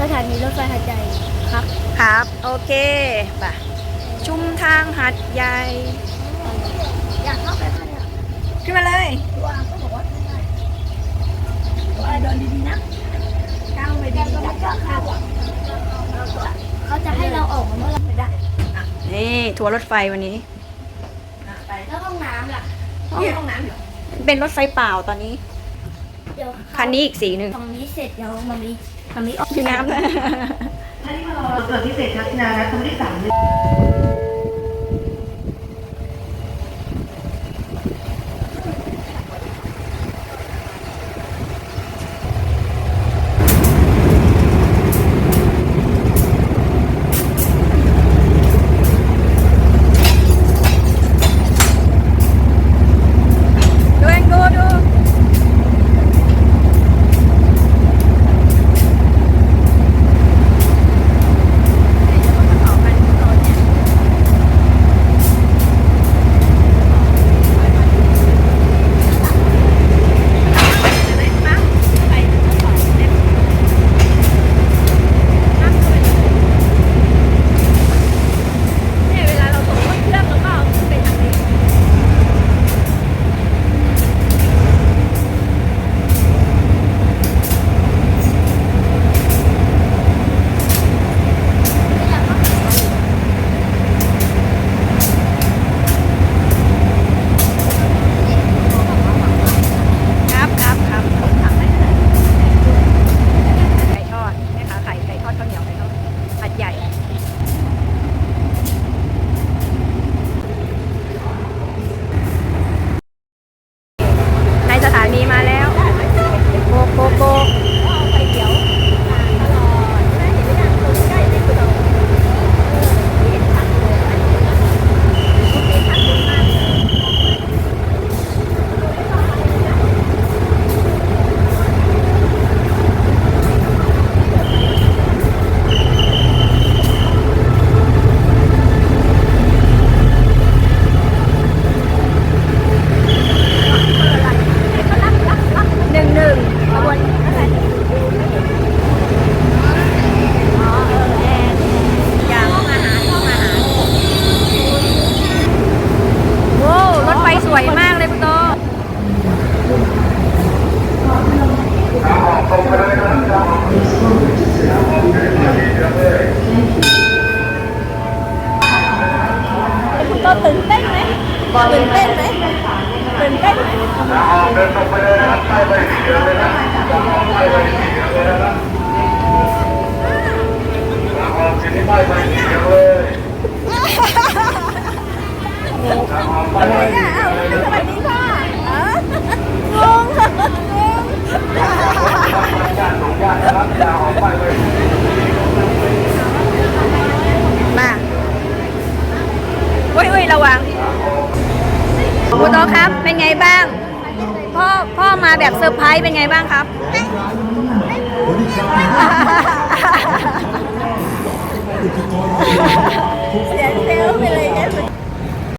สถานีรถไฟหัดใหญ่ครับ ครับ โอเคไป่ะชุมทางหัดใหญ่ อยากเข้าไปข้างในขึ้นมาเลยตัวก็บอกว่าไม่ได้ตัวเดินดีๆนะก้าวไปดีๆนะก้าวเข้าอะเขาจะให้เราออกมาเมื่อไหรไม่ได้นี่ทัวร์รถไฟวันนี้แล้วห้องน้ำล่ะนี่ห้องน้ำเป็นรถไฟเปล่าตอนนี้ เดี๋ยวคันนี้อีกสีหนึ่งตรงนี้เสร็จเดี๋ยวมันมี มันมีออกอยู่น้ำนะ ท่านที่มารอเกิดพิเศษทัศนานะคุณที่สาม เราตื่นเต้นไหมตื่นเต้นไหมตื่นเต้นไหมอะไรอะอ้าวสวัสดีค่ะอ๋องงงงมาเฮ้ยเฮ้ยระวัง คุณโตครับ เป็นไงบ้าง พ่อพ่อมาแบบเซอร์ไพรส์เป็นไงบ้างครับ